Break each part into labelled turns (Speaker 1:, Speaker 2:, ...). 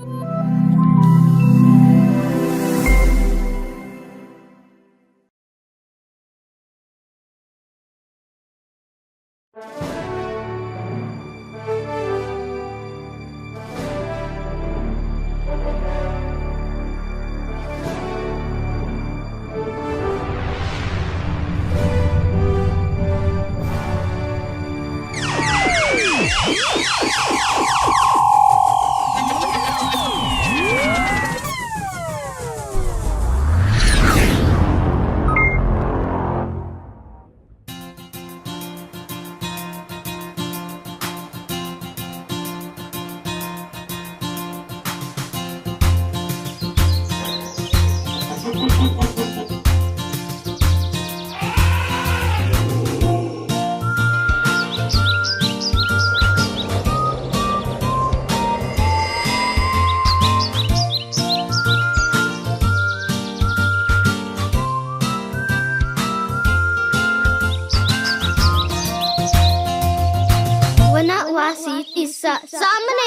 Speaker 1: ว สสะสามเณ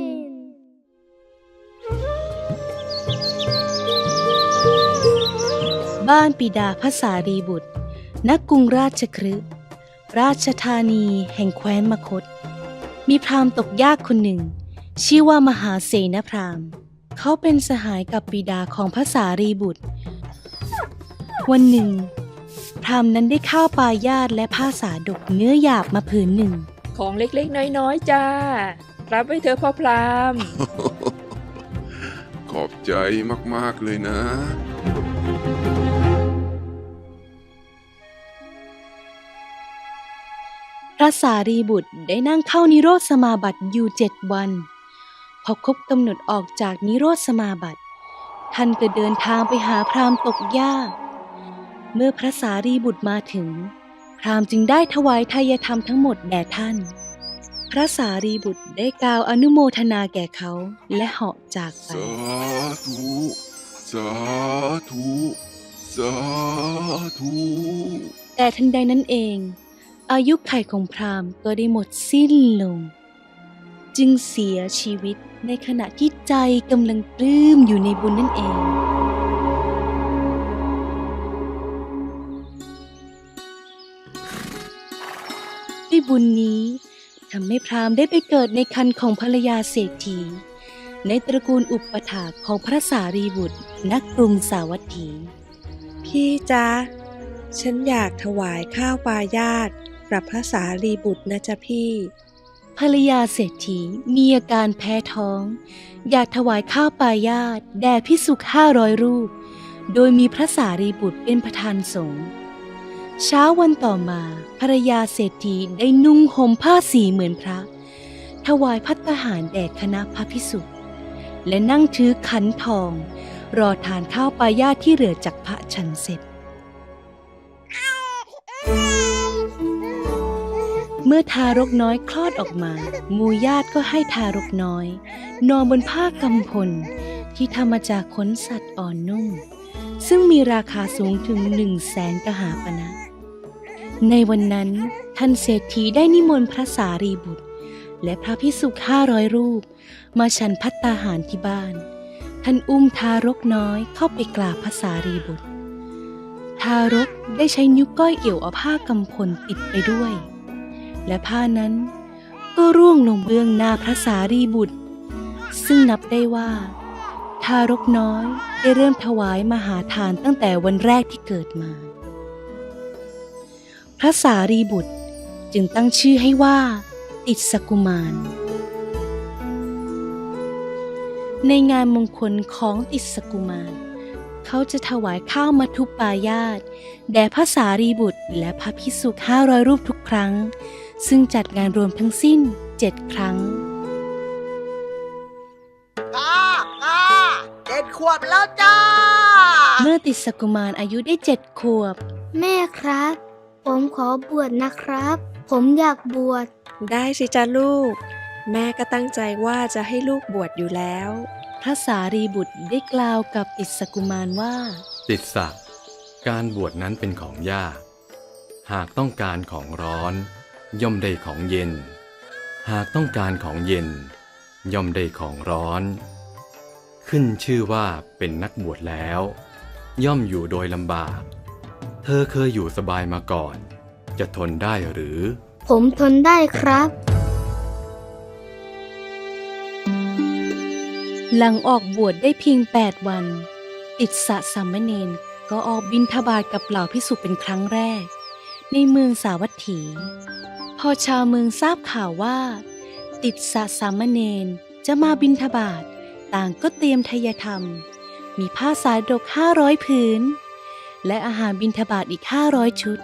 Speaker 1: ร
Speaker 2: บ้านปิดาพระสารีบุตร ณ กรุงราชคฤห์ราชธานีแห่งแคว้นมคต มีพราหมณ์ตกยากคนหนึ่ง ชื่อว่ามหาเสนพราหมณ์ เขาเป็นสหายกับบิดาของพระสารีบุตร วันหนึ่ง พราหมณ์นั้นได้ข้าวปลายาตและผ้าสาดกเนื้อหยาบมาผืนหนึ่ง
Speaker 3: ของเล็กๆ น้อยๆ จ้า รับไว้เถอะพ่อพราม
Speaker 4: ขอบใจมากๆเลยนะ
Speaker 2: พระสารีบุตรได้นั่งเข้านิโรธสมาบัติอยู่เจ็ดวัน พอครบกำหนดออกจากนิโรธสมาบัติ ท่านก็เดินทางไปหาพราหมณ์ตกยากเมื่อพระสารีบุตรมาถึง พราหมณ์จึงได้ถวายทายธรรมทั้งหมดแด่ท่าน พระสารีบุตรได้กล่าวอนุโมทนาแก่เขาและเหาะจากไป
Speaker 4: สาธุ สาธุ สาธุ
Speaker 2: แต่ทันใดนั้นเอง อายุไขของพราหมณ์ก็ได้หมดสิ้นลง จึงเสียชีวิตในขณะที่ใจกำลังปลื้มอยู่ในบุญนั่นเอง บุญนี้ทำให้พราหมณ์ได้ไปเกิดในคันของภรรยาเศรษฐี ในตระกูลอุปถากของพระสารีบุตรนักกรุงสาวัตถี
Speaker 5: พี่จ๊ะ ฉันอยากถวายข้าวปลายาตกับพระสารีบุตรนะจ๊ะพี่
Speaker 2: ภรรยาเศรษฐีมีอาการแพ้ท้อง อยากถวายข้าวปลายาตแด่พิสุขห้าร้อยรูป โดยมีพระสารีบุตรเป็นประธานสงฆ์ เช้าวันต่อมาภรรยาเศรษฐีได้นุ่งห่มผ้าสีเหมือนพระ ถวายพัตตาหารแด่คณะพระพิสุและนั่งถือขันทอง รอทานข้าวปลายาที่เหลือจากพระฉันเสร็จ เมื่อทารกน้อยคลอดออกมามูญาติก็ให้ทารกน้อย นอนบนผ้ากำพล ที่ทำมาจากขนสัตว์อ่อนนุ่ม ซึ่งมีราคาสูงถึงหนึ่งแสนกหาปณะ ในวันนั้นท่านเศรษฐีได้นิมนต์พระสารีบุตร และพระพิสุห้าร้อยรูป มาฉันพัตตาหารที่บ้าน ท่านอุ้มทารกน้อยเข้าไปกราบพระสารีบุตร ทารกได้ใช้นิ้วก้อยเอี่ยวเอาผ้ากำพลติดไปด้วย และผ้านั้นก็ร่วงลงเบื้องหน้าพระสารีบุตร ซึ่งนับได้ว่า ทารกน้อยได้เริ่มถวายมหาทานตั้งแต่วันแรกที่เกิดมา ระสารีบุตรจึงตั้งชื่อให้ว่า ติดสกุมาร ในงานมงคลของติดสกุมาร เขาจะถวายข้าวมัทุปายาตแด่พระสารีบุตรและพระพิสุห้าร้อยรูปทุกครั้ง ซึ่งจัดงานรวมทั้งสิ้นเจ็ดครั้ง
Speaker 6: ก้าก้าเจ็ดขวบแล้วจ้า
Speaker 2: เมื่อติดสกุมารอายุได้เจ็ดขวบ
Speaker 1: แม่ครับ ผมขอบวชนะครับ ผมอยากบวช
Speaker 5: ได้สิจ้ะลูก แม่ก็ตั้งใจว่าจะให้ลูกบวชอยู่แล้ว
Speaker 2: พระสารีบุตรได้กล่าวกับติดสกุมารว่า
Speaker 7: ติดสะการบวชนั้นเป็นของยาก หากต้องการของร้อน ย่อมได้ของเย็น หากต้องการของเย็น ย่อมได้ของร้อน ขึ้นชื่อว่าเป็นนักบวชแล้ว ย่อมอยู่โดยลำบาก เธอเคยอยู่สบายมาก่อน จะทนได้หรือ
Speaker 1: ผมทนได้ครับ
Speaker 2: หลังออกบวชได้เพียงแปดวันติดสะสามเณรก็ออกบินทบาทกับเหล่าพิสุเป็นครั้งแรก ในเมืองสาวัตถี พอชาวเมืองทราบข่าวว่า ติดสะสามเณรจะมาบินทบาท ต่างก็เตรียมทายธรรม มีผ้าสายดกห้าร้อยผืน และอาหารบินทบาทอีกห้าร้อยชุด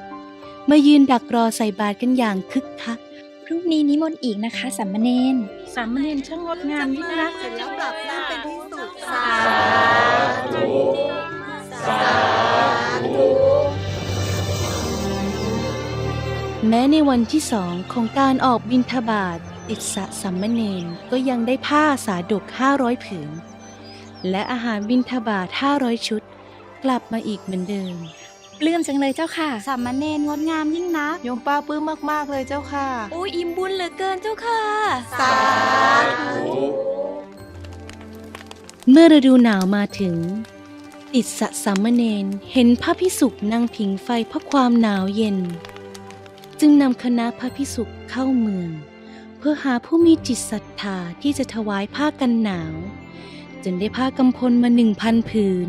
Speaker 2: มายืนดักรอใส่บาตรกันอย่างคึกคัก
Speaker 8: พรุ่งนี้นิมนต์อีกนะคะสามเณร
Speaker 9: สามเณรช่างงดงามยิ่งนัก
Speaker 6: เสร็จแล้วกลับน้ำเป็นที่สุดสา
Speaker 4: ธุสาธุ
Speaker 2: แม้ในวันที่สองของการออกบินทบาทติดสะสัมมเนนก็ยังได้ผ้าสาดกห้าร้อยผืน และอาหารบินทบาทห้าร้อยชุด กลับมาอีกเหมือนเดิม
Speaker 8: ปลื้มจังเลยเจ้าค่ะ
Speaker 1: สามเณรงดงามยิ่งนัก
Speaker 9: โยมป้าปลื้มมาก ๆ เลยเจ้าค่ะ
Speaker 8: โอ้ยอิ่มบุญเหลือเกินเจ้าค่ะ
Speaker 6: สาธุ
Speaker 2: เมื่อฤดูหนาวมาถึง ติดสะสัมมเนนเห็นพระพิสุกนั่งผิงไฟเพราะความหนาวเย็น จึงนำคณะพระพิสุกเข้าเมือง เพื่อหาผู้มีจิตศรัทธาที่จะถวายผ้ากันหนาว จึงได้ผ้ากำพลมาหนึ่งพันผืน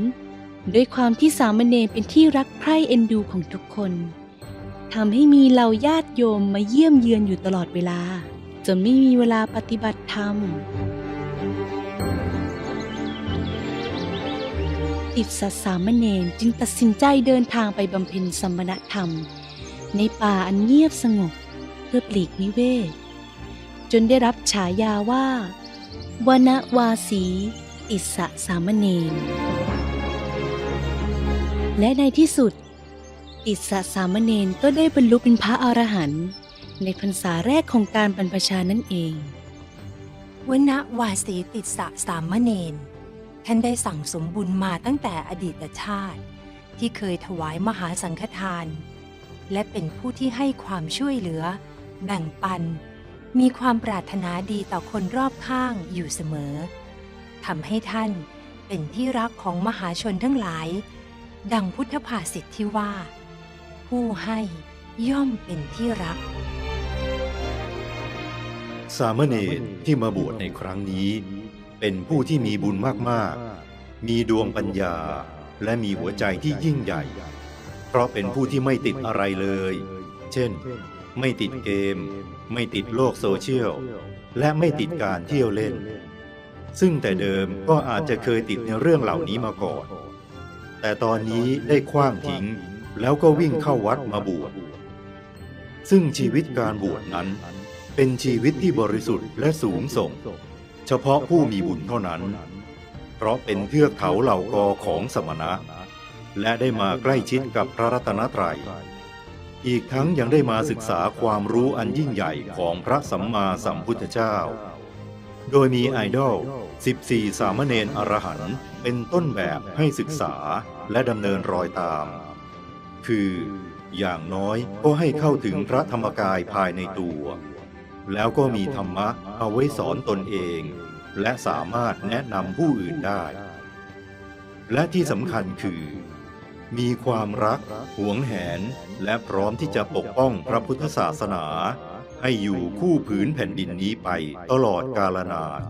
Speaker 2: ด้วยความที่สามเณรเป็นที่รักใคร่เอ็นดูของทุกคนทำให้มีเหล่าญาติโยมมาเยี่ยมเยือนอยู่ตลอดเวลา จนไม่มีเวลาปฏิบัติธรรม ติดสัตสามเณรจึงตัดสินใจเดินทางไปบำเพ็ญสมณธรรม ในป่าอันเงียบสงบเพื่อปลีกวิเวกจนได้รับฉายาว่าวนวาสี ติสสะสามเณร และในที่สุด ติสสะสามเณรก็ได้บรรลุเป็นพระอรหันต์ในพรรษาแรกของการบรรพชานั่นเอง
Speaker 10: วณวาสีติสะสามเณรท่านได้สั่งสมบุญมาตั้งแต่อดีตชาติ ที่เคยถวายมหาสังฆทาน และเป็นผู้ที่ให้ความช่วยเหลือ แบ่งปัน มีความปรารถนาดีต่อคนรอบข้างอยู่เสมอทำให้ท่านเป็นที่รักของมหาชนทั้งหลาย ดังพุทธภาษิตที่ว่า ผู้ให้ย่อมเป็นที่รัก
Speaker 11: สามเณรที่มาบวชในครั้งนี้ เป็นผู้ที่มีบุญมากๆ มีดวงปัญญาและมีหัวใจที่ยิ่งใหญ่ เพราะเป็นผู้ที่ไม่ติดอะไรเลย เช่น ไม่ติดเกม ไม่ติดโลกโซเชียล และไม่ติดการเที่ยวเล่น ซึ่งแต่เดิมก็อาจจะเคยติดในเรื่องเหล่านี้มาก่อน แต่ตอนนี้ได้คว้างทิ้ง แล้วก็วิ่งเข้าวัดมาบวชซึ่งชีวิตการบวชนั้น เป็นชีวิตที่บริสุทธิ์และสูงส่ง เฉพาะผู้มีบุญเท่านั้น เพราะเป็นเทือกเขาเหล่ากอของสมณะ และได้มาใกล้ชิดกับพระรัตนตรัย อีกทั้งยังได้มาศึกษาความรู้อันยิ่งใหญ่ของพระสัมมาสัมพุทธเจ้า โดยมีไอดอล 14 สามเณรอรหันต์เป็นต้นแบบให้ศึกษาและดำเนินรอยตาม คือ อย่างน้อยก็ให้เข้าถึงพระธรรมกายภายในตัว แล้วก็มีธรรมะเอาไว้สอนตนเอง และสามารถแนะนำผู้อื่นได้ และที่สำคัญคือ มีความรัก หวงแหน และพร้อมที่จะปกป้องพระพุทธศาสนา ให้อยู่คู่ผืนแผ่นดินนี้ไปตลอดกาลนาน